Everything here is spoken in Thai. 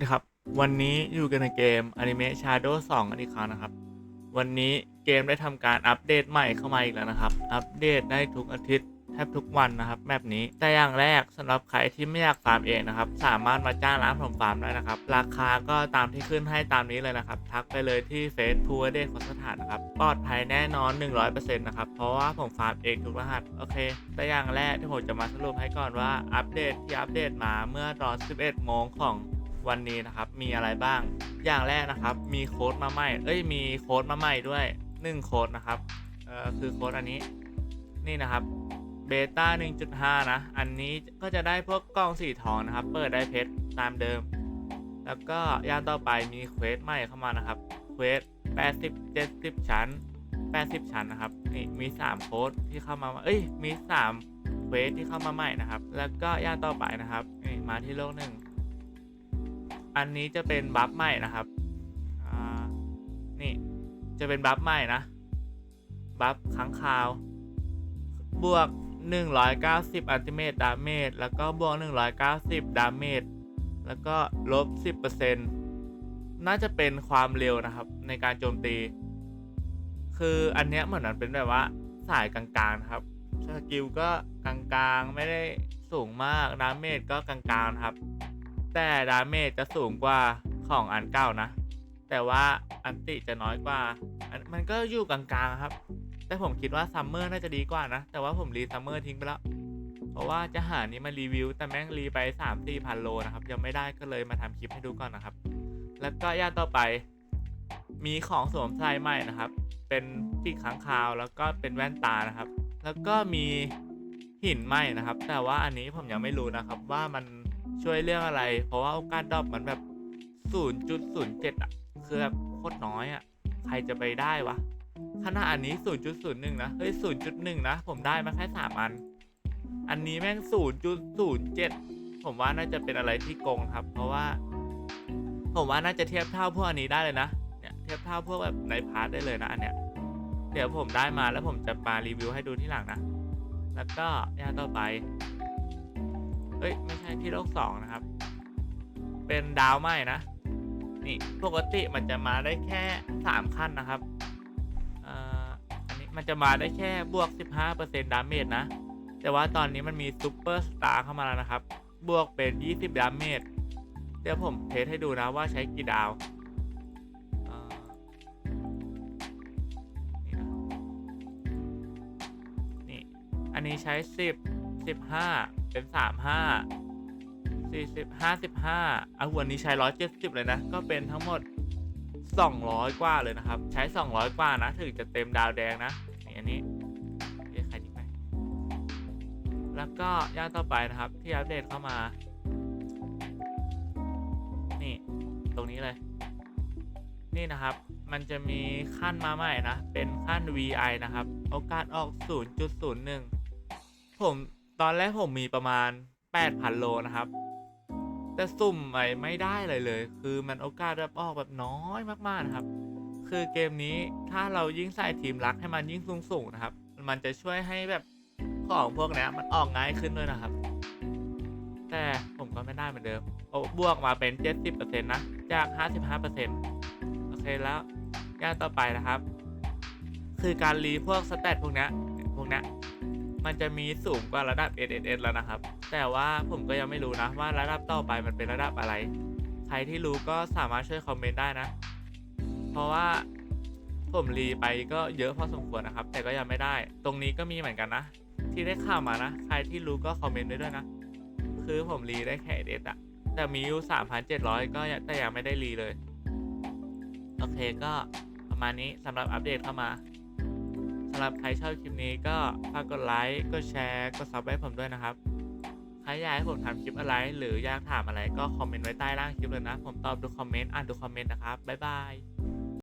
นะครับ วันนี้อยู่กันในเกม Anime Shadow 2 กันอีกครั้งนะครับ วันนี้เกมได้ทำการอัปเดตใหม่เข้ามาอีกแล้วนะครับ อัปเดตได้ทุกอาทิตย์แทบทุกวันนะครับแบบนี้ แต่อย่างแรกสำหรับใครที่ไม่อยากฟาร์มเองนะครับ สามารถมาจ้างร้านผมฟาร์มได้นะครับ ราคาก็ตามที่ขึ้นให้ตามนี้เลยนะครับ ทักไปเลยที่เฟซทูเดทของสถานนะครับ ปลอดภัยแน่นอน 100%นะครับ เพราะว่าผมฟาร์มเองทุกรหัส โอเค แต่อย่างแรกที่ผมจะมาสรุปให้ก่อนว่าอัปเดตที่อัปเดตมาเมื่อตอน 11 โมงของ วันนี้นะครับ มีอะไรบ้าง อย่างแรกนะครับ มีโค้ดมาใหม่ เอ้ย มีโค้ดมาใหม่ด้วย1โค้ดนะครับ เอ่อ คือโค้ดอันนี้ นี่นะครับ เบต้า 1.5 นะ อันนี้ก็จะได้พวกกล้องสีทองนะครับ เปิดได้เพชรตามเดิม แล้วก็ย่างต่อไปมีเควสใหม่เข้ามานะครับ เควส 80 70 ชั้น 80 ชั้นนะครับ นี่มี 3 โค้ดที่เข้ามา เอ้ย มี 3เควสที่เข้ามาใหม่นะครับ แล้วก็ย่างต่อไปนะครับ นี่มาที่โลกหนึ่ง อันนี้จะเป็นบัฟใหม่นะครับนี่จะเป็นบัฟใหม่นะ บัฟค้างคาว บวก 190อัลติเมตดาเมจแล้วก็บวก 190 ดาเมจแล้วก็ลบ 10%น่าจะเป็นความเร็วนะครับ ในการโจมตี คืออันเนี้ยเหมือนมันเป็นแบบว่าสายกลางๆครับสกิลก็กลางๆ ไม่ได้สูงมากดาเมจก็กลางๆครับ แต่ดาเมจจะสูงกว่าของอันเก่านะ แต่ว่าอันติจะน้อยกว่ามันก็อยู่กลางๆครับ แต่ผมคิดว่าซัมเมอร์น่าจะดีกว่านะ แต่ว่าผมรีซัมเมอร์ทิ้งไปแล้วเพราะว่าจะหานี้มารีวิว แต่แม่งรีไป3 4พันโลนะครับ ยังไม่ได้ก็เลยมาทำคลิปให้ดูก่อนนะครับ แล้วก็ย่านต่อไปมีของสวมใส่ใหม่นะครับ เป็นปีกค้างคาวแล้วก็เป็นแว่นตานะครับ แล้วก็มีหินไหมนะครับ แต่ว่าอันนี้ผมยังไม่รู้นะครับว่ามัน ช่วยเรื่องอะไร เพราะว่าโอกาสดรอปมันแบบ 0.07 อะ คือแบบโคตรน้อยอะ ใครจะไปได้วะ ขนาดอันนี้ 0.01 นะ เฮ้ย 0.1 นะ ผมได้มาแค่ 3 อัน อันนี้แม่ง 0.07 ผมว่าน่าจะเป็นอะไรที่โกงครับ เพราะว่า ผมว่าน่าจะเทียบเท่าพวกอันนี้ได้เลยนะ เนี่ยเทียบเท่าพวกแบบในพาร์ทได้เลยนะอันเนี้ย เดี๋ยวผมได้มาแล้วผมจะมารีวิวให้ดูที่หลังนะ แล้วก็อย่างต่อไป เอ้ย ไม่ใช่ที่โลกสองนะครับ เป็นดาวไหมนะ นี่ปกติมันจะมาได้แค่3ขั้นนะครับอ่ออันนี้มันจะมาได้แค่บวก 15%ดาเมจนะ แต่ว่าตอนนี้มันมีซูเปอร์สตาร์เข้ามาแล้วนะครับ บวกเป็น 20 ดาเมจ เดี๋ยวผมเทสให้ดูนะว่าใช้กี่ดาวนี่นะนี่อันนี้ใช้ 10 15 เป็น35สี่สิบห้าสิบห้าอะวันนี้ใช้ร้อยเจ็ดสิบเลยนะ ก็เป็นทั้งหมดสองร้อยกว่าเลยนะครับ ใช้สองร้อยกว่านะถึงจะเต็มดาวแดงนะนี่อันนี้เรียกใครดีไปแล้วก็ย่านต่อไปนะครับ ที่อัปเดตเข้ามา นี่ตรงนี้เลย นี่นะครับมันจะมีขั้นมาใหม่นะ เป็นขั้น VI นะครับ โอกาสออก 0.01 ผม ตอนแรกผมมีประมาณ 8,000 โลนะครับ แต่สุ่มไปไม่ได้เลยเลย คือมันโอกาสแบบออกแบบน้อยมากๆนะครับ คือเกมนี้ถ้าเรายิ่งใส่ทีมรักให้มันยิ่งสูงๆนะครับ มันจะช่วยให้แบบของพวกนี้มันออกง่ายขึ้นด้วยนะครับ แต่ผมก็ไม่ได้เหมือนเดิมโอ้บวกมาเป็น 70%นะจาก 55%โอเคแล้วอย่างต่อไปนะครับ คือการรีพวกสเตตพวกนี้พวกนี้ มันจะมีสูงกว่าระดับ SSS แล้วนะครับ แต่ว่าผมก็ยังไม่รู้นะว่าระดับต่อไปมันเป็นระดับอะไร ใครที่รู้ก็สามารถช่วยคอมเมนต์ได้นะ เพราะว่าผมรีไปก็เยอะพอสมควรนะครับ แต่ก็ยังไม่ได้ ตรงนี้ก็มีเหมือนกันนะ ที่ได้ข่าวมานะ ใครที่รู้ก็คอมเมนต์ไว้ด้วยนะ คือผมรีได้แค่เดอะแต่มีอยู่3,700 ก็ยังแต่ยังไม่ได้รีเลย โอเคก็ประมาณนี้สำหรับอัปเดตเข้ามาำหรับใครชอบคลิปนี้ก็ฝากกดไลค์กดแชร์กดซับให้ผมด้วยนะครับใครอยากให้ผมทำคลิปอะไร หรืออยากถามอะไรก็คอมเมนต์ไว้ใต้ล่างคลิปเลยนะ ผมตอบทุกคอมเมนต์อ่านทุกคอมเมนต์นะครับบ๊ายบาย